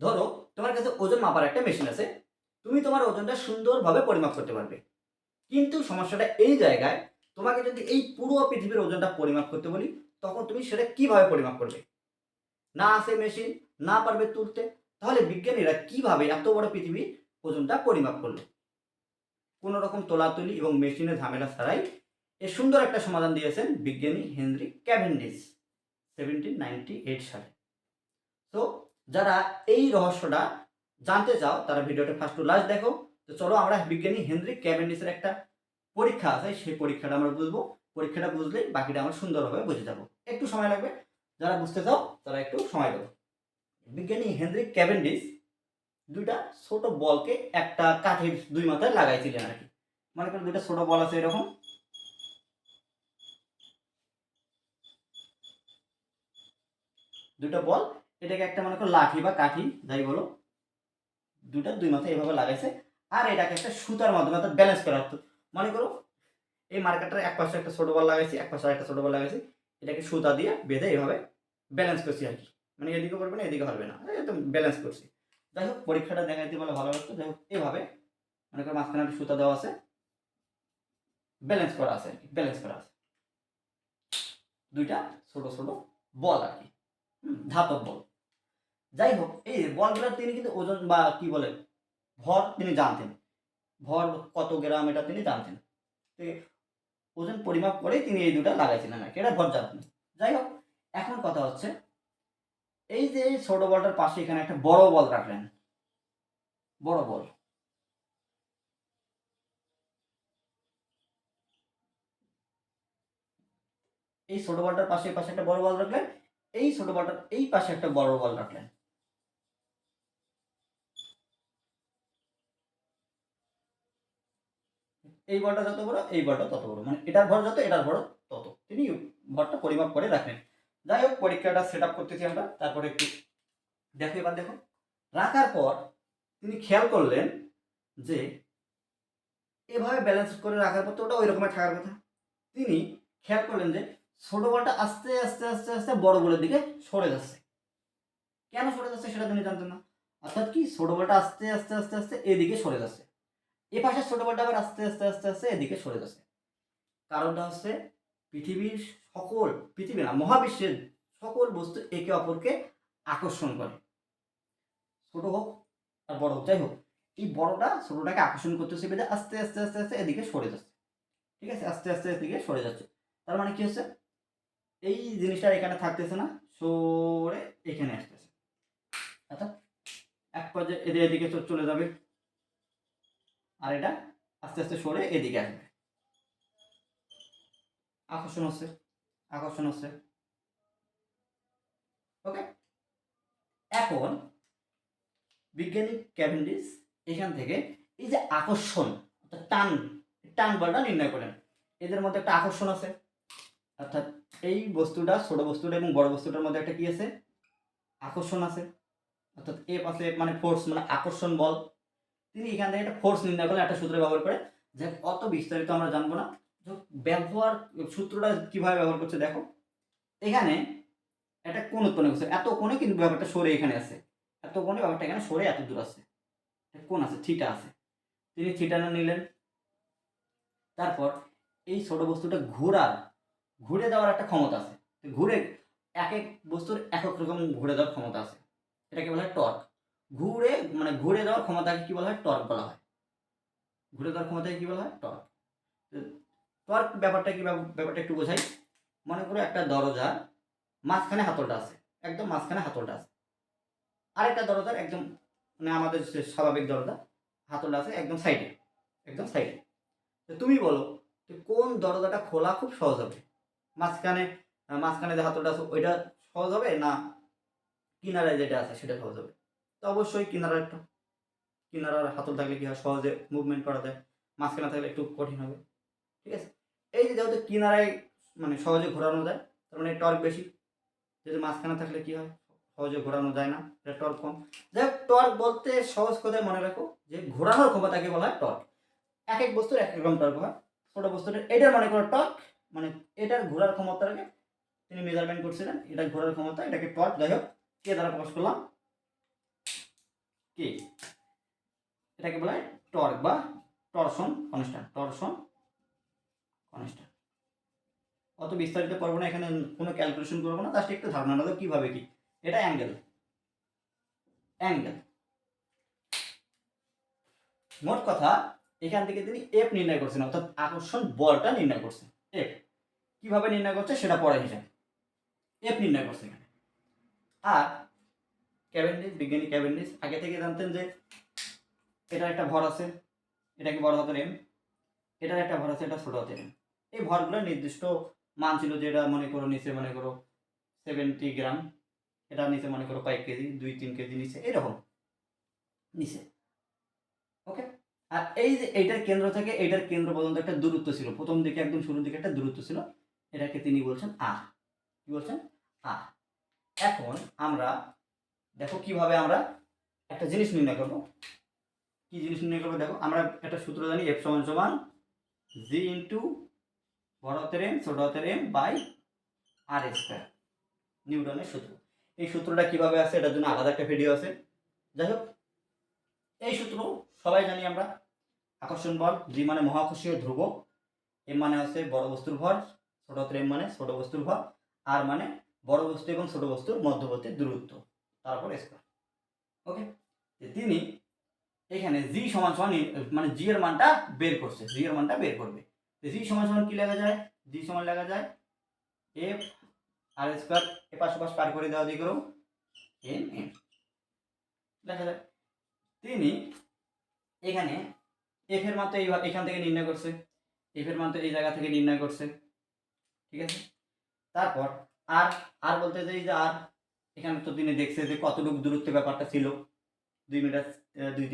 ধরো, তোমার কাছে ওজন মাপার একটা মেশিন আছে, তুমি তোমার ওজনটা সুন্দরভাবে পরিমাপ করতে পারবে। কিন্তু সমস্যাটা এই জায়গায়, তোমাকে যদি এই পুরো পৃথিবীর ওজনটা পরিমাপ করতে বলি, তখন তুমি সেটা কীভাবে পরিমাপ করবে? না আছে মেশিন না পারবে তুলতে, তাহলে বিজ্ঞানীরা কীভাবে এত বড় পৃথিবী ওজনটা পরিমাপ করল? কোনো রকম তোলাতুলি এবং মেশিনের ঝামেলা ছাড়াই এ সুন্দর একটা সমাধান দিয়েছেন বিজ্ঞানী Henry Cavendish seventeen ninety eight সালে। তো যারা এই রহস্যটা জানতে চাও, তারা ভিডিওটা ফার্স্ট টু লাস্ট দেখো। তো চলো আমরা বিজ্ঞানী হেনরি ক্যাভেন্ডিসের একটা পরীক্ষা আছে, সেই পরীক্ষাটা আমরা বুঝব। পরীক্ষাটা বুঝলেই বাকিটা আমরা সুন্দরভাবে বুঝে যাব। একটু সময় লাগবে। যারা বুঝতে চাও, তারা একটু সময় দেবো বিজ্ঞানী হেনরি ক্যাভেন্ডিস দুইটা ছোট বলকে একটা কাঠের দুই মাথায় লাগাইছিলেন আর কি। মনে করেন দুইটা ছোট বল আছে এরকম। দুটো বল এটাকে একটা মনে করো লাঠি বা কাঠি, যাই বলো দুটা দুই মাথায় এভাবে লাগাইছে, আর এটাকে একটা সুতার মাধ্যমে অর্থাৎ ব্যালেন্স করা হতো মনে করো, এই মার্কেটটার এক পাশে একটা ছোট বল লাগাইছি, এক পাশে একটা ছোট বল লাগাইছি, এটাকে সুতা দিয়ে বেঁধে এভাবে ব্যালেন্স করছি আর কি। মানে এদিকে করবে না, এদিকে হবে না একদম ব্যালেন্স করছি। যাই হোক, পরীক্ষাটা দেখাইতে বলে ভালো লাগতো, যাই হোক, এভাবে মনে করো মাঝখানে একটা সুতা দেওয়া আছে ব্যালেন্স করা আছে আর কি ব্যালেন্স করা আছে। দুইটা ছোট ছোট বল আর কি ধাতব বল। যাই হোক এই বলগুলোর তিনি কিন্তু ওজন বা কি বলে, ভর তিনি জানতেন। ভর কত গ্রাম এটা তিনি জানতেন। তো ওজন পরিমাপ করেই তিনি এই দুটা লাগাইছিলেন আর কি, এটা ভর জানতেন যাই হোক এখন কথা হচ্ছে, এই যে ছোট বলটার পাশে এখানে একটা বড় বল রাখলেন, বড় বল। এই ছোট বলটার পাশে পাশে একটা বড় বল রাখলেন, এই ছোট বলটার, এই পাশে একটা বড় বল রাখলেন। এই বলটা যত বড়, এই বলটা তত বড়। মানে এটার ভর যত, এটার ভর তত। তিনি ভরটা পরিমাপ করে রাখলেন যাই হোক, পরীক্ষাটা সেট আপ করতেছি আমরা। তারপরে একটু দেখো, এবার দেখো। রাখার পর তিনি খেয়াল করলেন যে, এভাবে ব্যালেন্স করে রাখার পর তো ওটা ওই রকমের থাকার কথা। তিনি খেয়াল করলেন যে, ছোট বলটা আস্তে আস্তে আস্তে আস্তে বড় বলের দিকে সরে যাচ্ছে। কেন সরে যাচ্ছে সেটা তিনি জানতেন না। অর্থাৎ কি? ছোট বলটা আস্তে আস্তে আস্তে আস্তে এদিকে সরে যাচ্ছে। এ পাশে ছোট বলটা আবার আস্তে আস্তে আস্তে আস্তে এদিকে সরে যাচ্ছে। কারণটা হচ্ছে পৃথিবীর সকল, পৃথিবী না, মহাবিশ্বের সকল বস্তু একে অপরকে আকর্ষণ করে। ছোট হোক আর বড় হোক, যাই হোক, এই বড়টা ছোটটাকে আকর্ষণ করতেছে বেঁধে আস্তে আস্তে আস্তে আস্তে এদিকে সরে যাচ্ছে। ঠিক আছে? আস্তে আস্তে এদিকে সরে যাচ্ছে। তার মানে কি হচ্ছে? এই জিনিসটা এখানে থাকতেছে না, সরে এখানে আসতেছে। অর্থাৎ এক পর্যায়ে এদিকে চলে যাবে। আর এটা আস্তে আস্তে সরে এদিকে আসবে। আকর্ষণ হচ্ছে আকর্ষণ হচ্ছে। ওকে এখন বিজ্ঞানী ক্যাভেন্ডিস এখান থেকে এই যে আকর্ষণ, অর্থাৎ টান টান বলটা নির্ণয় করেন এদের মধ্যে একটা আকর্ষণ আছে, অর্থাৎ এই বস্তুটা, ছোট বস্তুটা এবং বড় বস্তুটার মধ্যে একটা কি আছে? আকর্ষণ আছে। অর্থাৎ এ পাশে মানে ফোর্স মানে আকর্ষণ বল। তিনি এখান থেকে একটা ফোর্স নির্ণয় করলেন, একটা সূত্র ব্যবহার করে। যে অত বিস্তারিত আমরা জানব না। ব্যবহার, সূত্রটা কীভাবে ব্যবহার করছে দেখো। এখানে একটা কোন উৎপন্ন করছে এত কোণে কিন্তু ব্যাপারটা সরে এখানে আছে। এত কোণে ব্যাপারটা এখানে সরে এত দূর আছে। কোন আছে থিটা আছে। তিনি থিটা নিলেন। তারপর এই ছোট বস্তুটা ঘোরার, ঘুরে যাওয়ার একটা ক্ষমতা আছে। ঘুরে এক এক বস্তুর এক এক রকম ঘুরে যাওয়ার ক্ষমতা আছে। এটাকে বলা টর্ক ঘুরে মানে ঘুরে যাওয়ার ক্ষমতাকে কি বলা হয়? টর্ক বলা হয়। ঘুরে যাওয়ার ক্ষমতাকে কি বলা হয়? টর্ক। টর্ক ব্যাপারটা কি ব্যাপ- ব্যাপারটা একটু বোঝাই। মনে করো একটা দরজা, মাঝখানে হাতলটা আছে। একদম মাঝখানে হাতলটা আছে। আরেকটা দরজার একদম মানে আমাদের স্বাভাবিক দরজা, হাতলটা আছে একদম সাইডে। একদম সাইডে। তো তুমি বলো কোন দরজাটা খোলা খুব সহজ হবে? মাঝখানে মাঝখানে যে হাতলটা আছে, ওইটা সহজ হবে না কিনারে যেটা আছে, সেটা সহজ হবে? অবশ্যই কিনারার একটা, কিনারার হাতল থাকলে কি হয়? সহজে মুভমেন্ট করা যায়। মাঝখানে থাকলে একটু কঠিন হবে। ঠিক আছে? এই যে যেহেতু কিনারায় মানে সহজে ঘোরানো যায়, তার মানে টর্ক বেশি। যদি মাঝখানে থাকলে কি হয়? সহজে ঘোরানো যায় না, এটা টর্ক কম। যাই হোক, টর্ক বলতে সহজ কথায় মনে রাখো যে ঘোরানোর ক্ষমতাকে বলা হয় টর্ক। এক এক বস্তুর এক এক রকম টর্ক হয়। ছোট বস্তুটার এটার মনে করো টর্ক মানে এটার ঘোরার ক্ষমতাটাকে তিনি মেজারমেন্ট করছিলেন, এটা ঘোরার ক্ষমতা, এটাকে টর্ক। যাই হোক কে দ্বারা প্রকাশ করলাম। কে? এটাকে বলা হয় টর্ক বা টরশন কনস্ট্যান্ট টরশন কনস্ট্যান্ট অত বিস্তারিত করব না, এখানে কোনো ক্যালকুলেশন করব না জাস্ট একটু ধারণা নেব কীভাবে কি। এটা অ্যাঙ্গেল অ্যাঙ্গেল মোট কথা, এখান থেকে তিনি এফ নির্ণয় করছেন, অর্থাৎ আকর্ষণ বলটা নির্ণয় করছেন এফ কীভাবে নির্ণয় করছে, সেটা পরে হিসাব এফ নির্ণয় করছে এখানে। আর ক্যাভেন্ডিস বিজ্ঞানী ক্যাভেন্ডিস আগে থেকে জানতেন যে এটার একটা ভর আছে। এটাকে বড় হাতের এম এটার একটা ভর আছে, এটা ছোট হাতের এম এই ভরগুলো নির্দিষ্ট মান ছিল যে এটা মনে করো নিচে মনে করো সেভেন্টি গ্রাম এটা নিচে মনে করো কয়েক কেজি, দুই তিন কেজি নিচে, এরকম। নিচে। ওকে আর এই যে এইটার কেন্দ্র থেকে এইটার কেন্দ্র পর্যন্ত একটা দূরত্ব ছিল। প্রথম দিকে একদম শুরুর দিকে একটা দূরত্ব ছিল। এটাকে তিনি বলছেন আর কি বলছেন? আর এখন আমরা দেখো কীভাবে আমরা একটা জিনিস নির্ণয় করব। কি জিনিস নির্ণয় করব? দেখো, আমরা একটা সূত্র জানি এফ সমান সমান জি ইন্টু বড় হাতের এম ছোট হাতের এম বাই আর স্কোয়ার নিউটনের সূত্র। এই সূত্রটা কীভাবে আছে এটার জন্য আলাদা একটা ভিডিও আছে। যাই হোক, এই সূত্র সবাই জানি আমরা। আকর্ষণ বল জি মানে মহাকর্ষীয় ধ্রুব এম মানে হচ্ছে বড় বস্তুর ভর ছোট হাতের এম মানে ছোট বস্তুর ভর আর মানে বড় বস্তু এবং ছোট বস্তুর মধ্যবর্তী দূরত্ব। তারপর স্কোয়ার ওকে যে তিনি এখানে জি সমান সমান মানে জি এর মানটা বের করছে জি এর মানটা বের করবে। জি সমান সমান কি লেখা যায়? জি সমান লেখা যায় এফ আর স্কোয়ার এ পাশে পাশ পার করে দেওয়া দিয়ে করো এম এম লেখা যায় তিনি এখানে এফ এর তো এইভাবে, এখান থেকে নির্ণয় করছে। এফ এর তো এই জায়গা থেকে নির্ণয় করছে। ঠিক আছে? তারপর আর আর বলতে চাই যে আর এখানে তো তিনি দেখছে যে কতটুকু দূরত্ব ব্যাপারটা ছিল। দুই মিটার দুই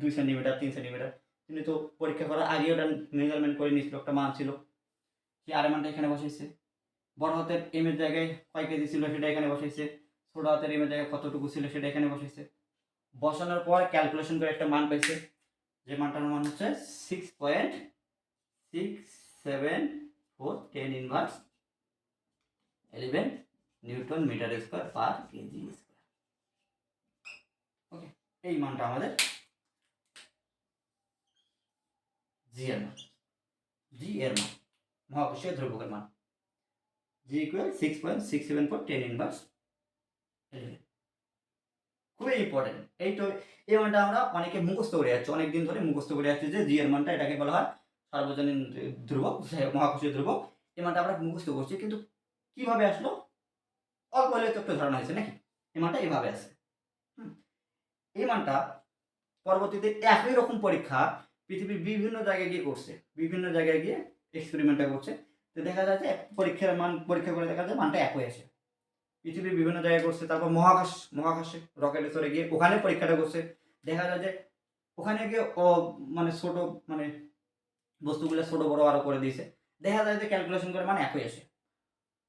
দুই সেন্টিমিটার তিন সেন্টিমিটার তিনি তো পরীক্ষা করার আগে ওটা মেজারমেন্ট করে নিয়েছিল, একটা মান ছিল। সে আর মানটা এখানে বসাইছে। বড় হাতের এম এর জায়গায় কয় কেজি ছিল সেটা এখানে বসাইছে। ছোট হাতের এম এর জায়গায় কতটুকু ছিল সেটা এখানে বসাইছে। বসানোর পর ক্যালকুলেশন করে একটা মান পাইছে। যে মানটার মান হচ্ছে six point six seven four ten inverse eleven newton metre square per KG square. Okay এই মানটা আমাদের জি এর মান। জি এর মান, মহাকর্ষীয় ধ্রুবকের মান। G equal six point six seven four ten inverse খুবই ইম্পর্টেন্ট এই তো, এই মানটা আমরা অনেকে মুখস্থ করে যাচ্ছি অনেক দিন ধরে মুখস্থ করে যাচ্ছি যে জি এর মানটা এটাকে বলা হয় সার্বজনীন ধ্রুবক মহাকর্ষীয় ধ্রুবক। এই মানটা আমরা মুখস্থ করছি, কিন্তু কীভাবে আসলো? অল্প হলে তো একটা ধারণা হয়েছে নাকি? এই মানটা এভাবে আছে। এই মানটা পরবর্তীতে একই রকম পরীক্ষা পৃথিবীর বিভিন্ন জায়গায় গিয়ে করছে। বিভিন্ন জায়গায় গিয়ে এক্সপেরিমেন্টটা করছে। তো দেখা যাচ্ছে পরীক্ষার মান, পরীক্ষা করে দেখা যায় মানটা একই আছে। পৃথিবীর বিভিন্ন জায়গায় করছে, তারপর মহাকাশ, মহাকাশে রকেটে চলে গিয়ে ওখানে পরীক্ষাটা করছে। দেখা যায় যে ওখানে গিয়ে মানে ছোট মানে বস্তুগুলো ছোট বড় আরও করে দিয়েছে। দেখা যায় যে ক্যালকুলেশন করে মানে একই আসে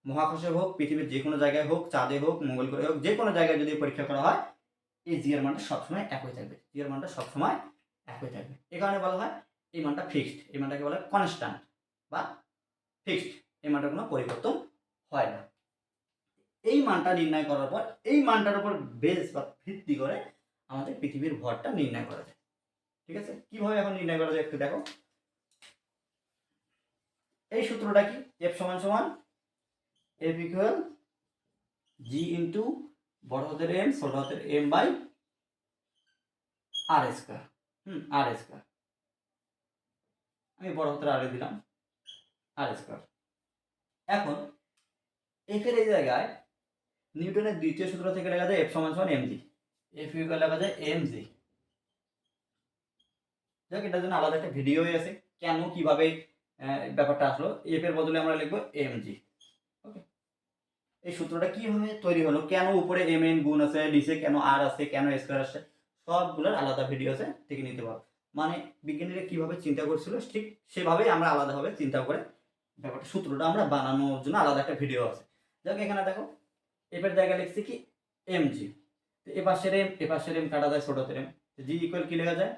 মহাকাশে হোক, পৃথিবীর যে কোনো জায়গায় হোক, চাঁদে হোক, মঙ্গল গ্রহে হোক যে কোনো জায়গায় যদি পরীক্ষা করা হয়, এই জিয়ার মানটা সবসময় একই থাকবে। জিয়ার মানটা সবসময় একই থাকবে। এ কারণে বলা হয় এই মানটা ফিক্সড এই মানটাকে বলা হয় কনস্ট্যান্ট বা ফিক্সড এই মানটার কোনো পরিবর্তন হয় না। এই মানটা নির্ণয় করার পর, এই মানটার উপর বেস বা ভিত্তি করে আমাদের পৃথিবীর ভরটা নির্ণয় করা যায়। ঠিক আছে? কীভাবে এখন নির্ণয় করা যায় একটু দেখো। এই সূত্রটা কি? এফ সমান সমান এফ ইকুয়াল জি ইন্টু বড় হাতের এম ছোট হাতের M by R square hmm R square আমি বড় হাতের আর দিলাম আর স্কোয়ার এখন এফ এর এই জায়গায় নিউটনের দ্বিতীয় সূত্র থেকে লেখা যায় এফ সমান সমান এম জি এফ ইকুয়াল লেখা যায় এম জি যাক, এটার জন্য আলাদা একটা ভিডিওই আছে। কেন, কীভাবে ব্যাপারটা আসলো এফ এর বদলে আমরা লিখব এম জি ওকে এই সূত্রটা কীভাবে তৈরি হলো? কেন উপরে এম এন গুণ আছে নিচে কেন আর আছে, কেন স্কোয়ার আছে? সবগুলোর আলাদা ভিডিও আছে থেকে নিতে পারো। মানে বিজ্ঞানীরা কীভাবে চিন্তা করছিল, ঠিক সেভাবেই আমরা আলাদাভাবে চিন্তা করে ব্যাপারটা, সূত্রটা আমরা বানানোর জন্য আলাদা একটা ভিডিও আছে। যাক, এখানে দেখো, এবার জায়গায় লিখছি কি? এম জি এ পাশের এম এ পাশের এম কাটা যায় ছোটতের এম জি ইকুয়াল কি লেখা যায়?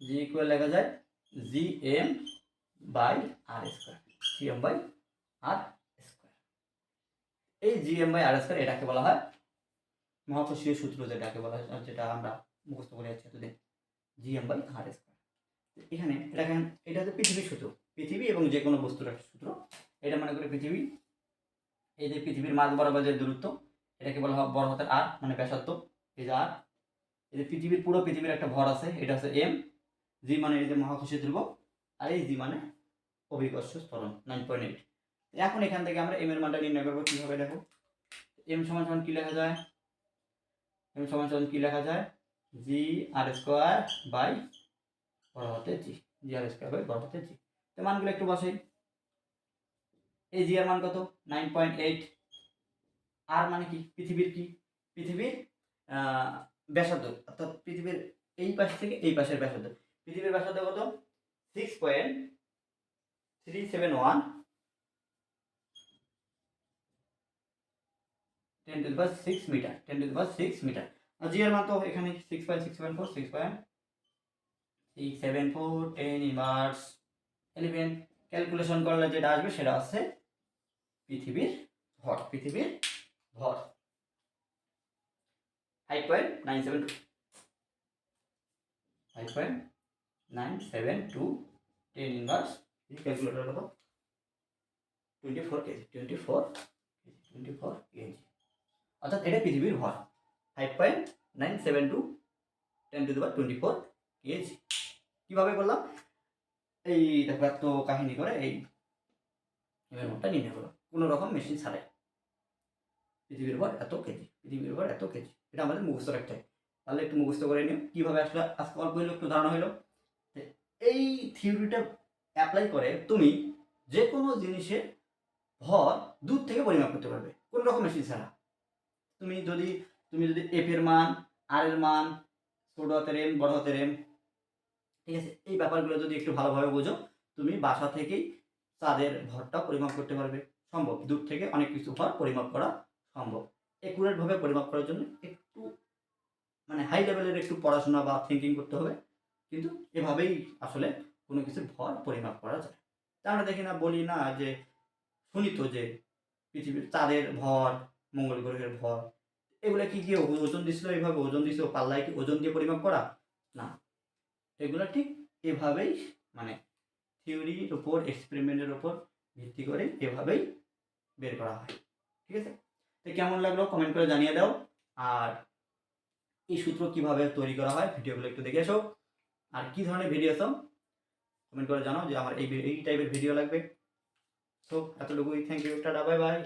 জি ইকুয়াল লেখা যায় G M by R square G M by R এই G M by R square এটাকে বলা হয় মহাকর্ষীয় সূত্র যেটাকে বলা হয়, যেটা আমরা মুখস্থ করে যাচ্ছি এতদিন G M by R square এখানে এটাকে এটা হচ্ছে পৃথিবীর সূত্র। পৃথিবী এবং যে কোনো বস্তুর একটা সূত্র। এটা মনে করে পৃথিবী, এই যে পৃথিবীর মাঝ বরাবর যে দূরত্ব, এটাকে বলা হয় বড় হাতের আর মানে ব্যাসার্ধ, এই যে আর এই যে পৃথিবীর, পুরো পৃথিবীর একটা ভর আছে, এটা হচ্ছে এম জি মানে এই যে মহাকর্ষীয় ধ্রুবক, আর এই জি মানে অভিকর্ষ ত্বরণ নাইন পয়েন্ট এইট এখন এখান থেকে আমরা এম এর মানটা নির্ণয় করব কীভাবে দেখো? এম সমান সমান কী লেখা যায়? এম সমান সমান কী লেখা যায়? জি আর স্কোয়ার বাই বড় হাতে জি জি আর স্কোয়ার বাই বড় হাতে জি তো মানগুলো একটু বসাই। এই জি এর মান কত? নাইন পয়েন্ট এইট আর মানে কি? পৃথিবীর কি? পৃথিবীর ব্যাসার্ধ। অর্থাৎ পৃথিবীর এই পাশ থেকে এই পাশের ব্যাসার্ধ। পৃথিবীর ব্যাসার্ধ কত? Six point three seven one ten to power six metre, ten to power six metre. R G এর মান তো এখানে six point six seven four six point six seven four ten inverse eleven calculation করলে যেটা আসবে সেটা হচ্ছে পৃথিবীর ভর পৃথিবীর ভর। Five point nine seven two five point nine seven two ten inverse calculator কত twenty four KG twenty four twenty four KG অর্থাৎ এটা পৃথিবীর ভর five point nine seven two ten to দেওয়ার টোয়েন্টি ফোর কেজি কীভাবে করলাম? এই দেখো এত কাহিনী করে এই এবার মোটটা নির্ণয় করো। কোনো রকম মেশিন ছাড়াই পৃথিবীর ভর এত কেজি পৃথিবীর ভর এত কেজি এটা আমাদের মুখস্থ রাখতে হয়। তাহলে একটু মুখস্থ করে নিও, কীভাবে আসলে? আজকে অল্প হইলেও একটু ধারণা হইল। এই থিওরিটা অ্যাপ্লাই করে তুমি যে কোনো জিনিসের ভর দূর থেকে পরিমাপ করতে পারবে। কোনো রকম মেশিন ছাড়া। তুমি যদি তুমি যদি এফ এর মান আর এর মান, ছোট হাতের এম বড় হাতের এম ঠিক আছে? এই ব্যাপারগুলো যদি একটু ভালোভাবে বোঝো, তুমি বাসা থেকেই চাঁদের ভরটা পরিমাপ করতে পারবে। সম্ভব। দূর থেকে অনেক কিছু ভর পরিমাপ করা সম্ভব। একুরেটভাবে পরিমাপ করার জন্য একটু মানে হাই লেভেলের একটু পড়াশোনা বা থিঙ্কিং করতে হবে। কিন্তু এভাবেই আসলে কোনো কিছুর ভর পরিমাপ করা যায়। তা আমরা দেখি না বলি না যে শুনি তো যে পৃথিবীর চাঁদের ভর মঙ্গল গ্রহের ভর এগুলো কি কি ওজন দিছিল এইভাবে? ওজন দিছিল পাল্লায় কি ওজন দিয়ে পরিমাপ করা? না। এগুলো ঠিক এভাবেই মানে থিওরির ওপর, এক্সপেরিমেন্টের ওপর ভিত্তি করে এভাবেই বের করা হয়। ঠিক আছে? তো কেমন লাগল কমেন্ট করে জানিয়ে দাও। আর এই সূত্র কীভাবে তৈরি করা হয় ভিডিওগুলো একটু দেখে এসো। আর কি ধরনের ভিডিও চাও কমেন্ট করে জানাও যে আমার এই এই টাইপের ভিডিও লাগবে। তো এতটুকুই। Thank you tata bye bye